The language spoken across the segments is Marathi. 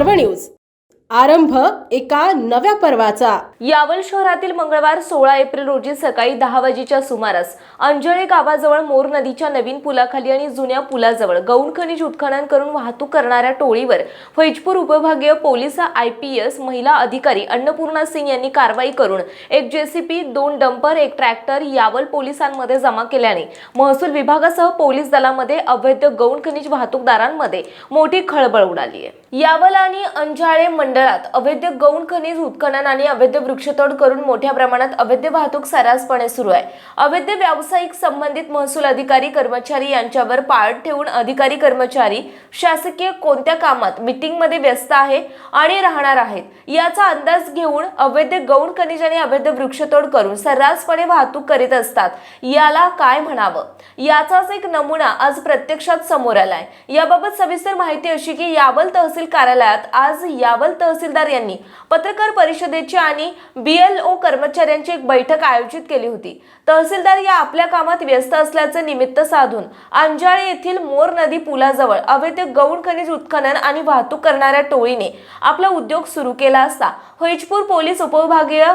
पर्व न्यूज आरंभ एका नव्या पर्वाचा. यावल शहरातील मंगळवार सोळा एप्रिल रोजी सकाळी दहा वाजेच्या सुमारास अंजळे गावाजवळ मोर नदीच्या नवीन पुलाखाली आणि जुन्या पुलाजवळ गौण खनिज उत्खनन करून वाहतूक करणाऱ्या टोळीवर फैजपूर उपविभागीय पोलीस आय पी एस महिला अधिकारी अन्नपूर्णा सिंग यांनी कारवाई करून एक जेसीपी दोन डंपर एक ट्रॅक्टर यावल पोलिसांमध्ये जमा केल्याने महसूल विभागासह पोलीस दलामध्ये अवैध गौण खनिज वाहतूकदारांमध्ये मोठी खळबळ उडाली आहे. यावल आणि अंजाळे मंडळ मंडळात अवैध गौण खनिज उत्खनन आणि अवैध वृक्षतोड करून मोठ्या प्रमाणात अवैध वाहतूक सर्रासपणे सुरू आहे. अवैध व्यावसायिक संबंधित महसूल अधिकारी कर्मचारी यांच्यावर पाळत ठेवून अधिकारी कर्मचारी शासकीय कोणत्या कामात मिटिंगमध्ये व्यस्त आहे आणि राहणार आहेत याचा अंदाज घेऊन अवैध गौण खनिज आणि अवैध वृक्षतोड करून सर्रासपणे वाहतूक करीत असतात याला काय म्हणावं? याचाच एक नमुना आज प्रत्यक्षात समोर आलाय. याबाबत सविस्तर माहिती अशी की यावल तहसील कार्यालयात आज यावल तहसीलदार यांनी पत्रकार परिषदेची आणि बीएलओ कर्मचाऱ्यांची एक बैठक आयोजित केली होती. तहसीलदार या आपल्या कामात व्यस्त असल्याचं निमित्त साधून अंजाळे येथील मोर नदी पुलाजवळ अवैध गौण खनिज उत्खनन आणि वाहतूक करणाऱ्या टोळीने आपला उद्योग सुरू केला असता. होईजपूर पोलीस उपविभागीय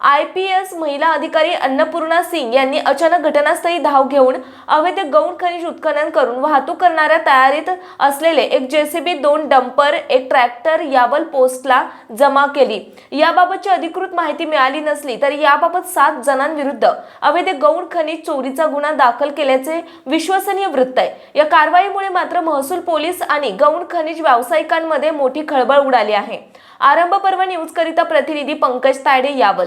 आय पी एस महिला अधिकारी अन्नपूर्णा सिंग यांनी अचानक घटनास्थळी धाव घेऊन अवैध गौण खनिज उत्खनन करून वाहतूक करणाऱ्या तयारीत असलेले एक जेसीबी दोन डंपर एक ट्रॅक्टर यावल पोस्टला जमा केली. याबाबतची अधिकृत माहिती मिळाली नसली तरी याबाबत सात जणांविरुद्ध अवैध गौण खनिज चोरीचा गुन्हा दाखल केल्याचे विश्वसनीय वृत्त आहे. या कारवाईमुळे मात्र महसूल पोलीस आणि गौण खनिज व्यावसायिकांमध्ये मोठी खळबळ उडाली आहे. आरंभ पर्व न्यूज करिता प्रतिनिधी पंकज तायडे यावल.